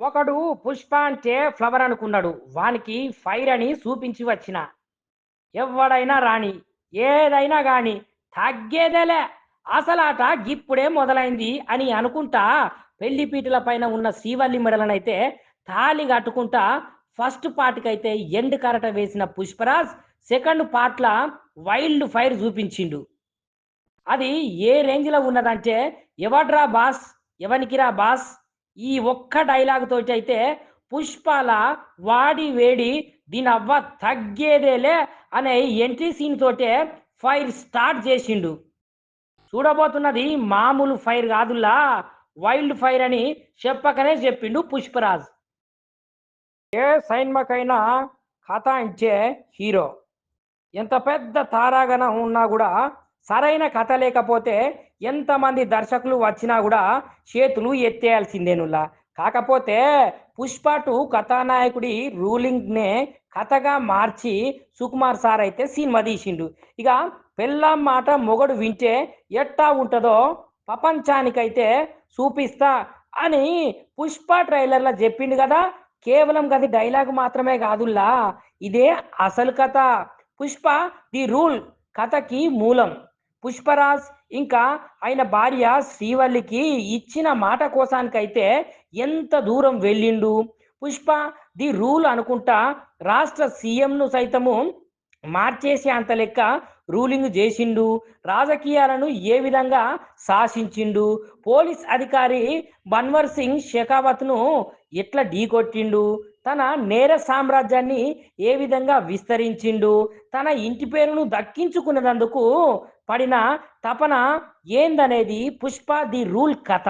ఒకడు పుష్ప అంటే ఫ్లవర్ అనుకున్నాడు. వానికి ఫైర్ అని చూపించి వచ్చిన. ఎవడైనా రాణి ఏదైనా గాని తగ్గేదేలే. అసలాట గిప్పుడే మొదలైంది అని అనుకుంటా పెళ్ళి పీటల పైన ఉన్న శ్రీవల్లి మెడలనైతే తాళి కట్టుకుంటా ఫస్ట్ పార్ట్కైతే ఎండ్ కరట వేసిన పుష్పరాజ్ సెకండ్ పార్ట్ల వైల్డ్ ఫైర్ చూపించిండు. అది ఏ రేంజ్లో ఉన్నదంటే ఎవడ్రా బాస్ ఎవనికిరా బాస్ ఈ ఒక్క డైలాగ్ తోటి అయితే పుష్పాల వాడి వేడి దీని అవ్వ తగ్గేదేలే అనే ఎంట్రీ సీన్ తోటే ఫైర్ స్టార్ట్ చేసిండు. చూడబోతున్నది మామూలు ఫైర్ కాదులా వైల్డ్ ఫైర్ అని చెప్పకనే చెప్పిండు పుష్పరాజ్. ఏ సైన్మకైనా కథ ఇచ్చే హీరో. ఎంత పెద్ద తారాగణం ఉన్నా కూడా సరైన కథ లేకపోతే ఎంతమంది దర్శకులు వచ్చినా కూడా చేతులు ఎత్తేయాల్సిందేనులా కాకపోతే పుష్ప టూ కథానాయకుడి రూలింగ్నే కథగా మార్చి సుకుమార్ సార్ అయితే సినిమా తీసిండు. ఇక పెళ్ళాం మాట మొగడు వింటే ఎట్టా ఉంటుందో ప్రపంచానికైతే చూపిస్తా అని పుష్ప ట్రైలర్లో చెప్పిండు కదా. కేవలం గది డైలాగ్ మాత్రమే కాదుల్లా. ఇదే అసలు కథ. పుష్ప ది రూల్ కథకి మూలం. పుష్పరాజ్. ఇంకా ఆయన భార్య శ్రీవల్లికి ఇచ్చిన మాట కోసానికైతే ఎంత దూరం వెళ్ళిండు? పుష్ప ది రూల్ అనుకుంటా రాష్ట్ర సీఎంను సైతము మార్చేసే అంత లెక్క రూలింగ్ చేసిండు. రాజకీయాలను ఏ విధంగా శాసించిండు? పోలీస్ అధికారి బన్వర్ సింగ్ షెకావత్ను ఎట్లా ఢీకొట్టిండు? తన నేర సామ్రాజ్యాన్ని ఏ విధంగా విస్తరించిండు? తన ఇంటి పేరును దక్కించుకునేందుకు పడిన తపన ఏందనేది పుష్ప ది రూల్ కథ.